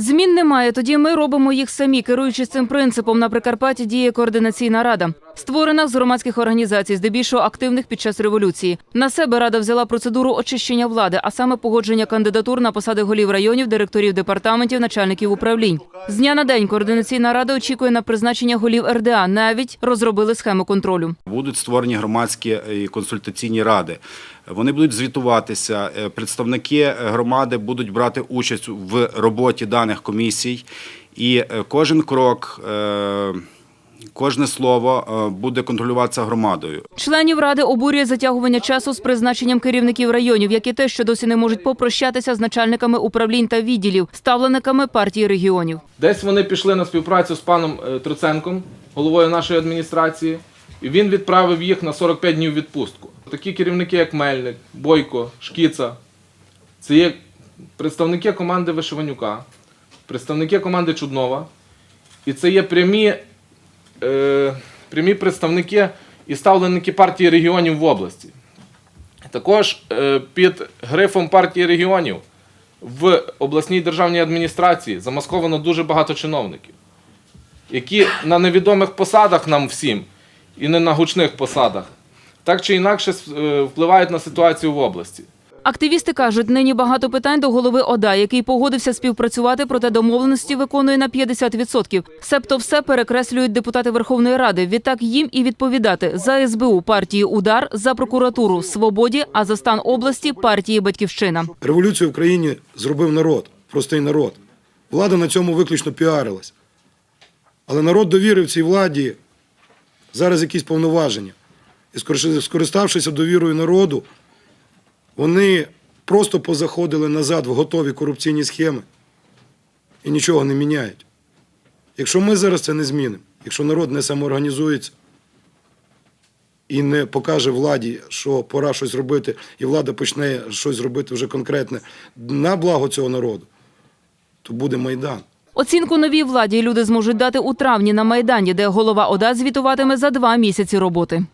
Змін немає. Тоді ми робимо їх самі, керуючись цим принципом. На Прикарпатті діє координаційна рада, створена з громадських організацій, здебільшого активних під час революції. На себе рада взяла процедуру очищення влади, а саме погодження кандидатур на посади голів районів, директорів департаментів, начальників управлінь. З дня на день координаційна рада очікує на призначення голів РДА. Навіть розробили схему контролю. Будуть створені громадські і консультаційні ради. Вони будуть звітуватися. е, Представники громади будуть брати участь в роботі даних комісій, і е, кожен крок, е, кожне слово е, буде контролюватися громадою. Членів ради обурює затягування часу з призначенням керівників районів, як і те, що досі не можуть попрощатися з начальниками управлінь та відділів, ставлениками партії регіонів. Десь вони пішли на співпрацю з паном е, Троценком, головою нашої адміністрації, і він відправив їх на 45 днів відпустку. Такі керівники, як Мельник, Бойко, Шкіца, це є представники команди Вишиванюка, представники команди Чуднова, і це є прямі, прямі представники і ставленики партії регіонів в області. Також е, під грифом партії регіонів в обласній державній адміністрації замасковано дуже багато чиновників, які на невідомих посадах нам всім і не на гучних посадах, так чи інакше е, впливають на ситуацію в області. Активісти кажуть, нині багато питань до голови ОДА, який погодився співпрацювати, проте домовленості виконує на 50%. Себто все перекреслюють депутати Верховної Ради. Відтак їм і відповідати за СБУ партії Удар, за прокуратуру Свободі, а за стан області партії Батьківщина. Революцію в країні зробив народ, простий народ. Влада на цьому виключно піарилась. Але народ довірив цій владі зараз якісь повноваження. І скориставшися довірою народу, вони просто позаходили назад в готові корупційні схеми і нічого не міняють. Якщо ми зараз це не змінимо, якщо народ не самоорганізується і не покаже владі, що пора щось робити, і влада почне щось робити вже конкретне на благо цього народу, то буде Майдан. Оцінку новій владі люди зможуть дати у травні на Майдані, де голова ОДА звітуватиме за два місяці роботи.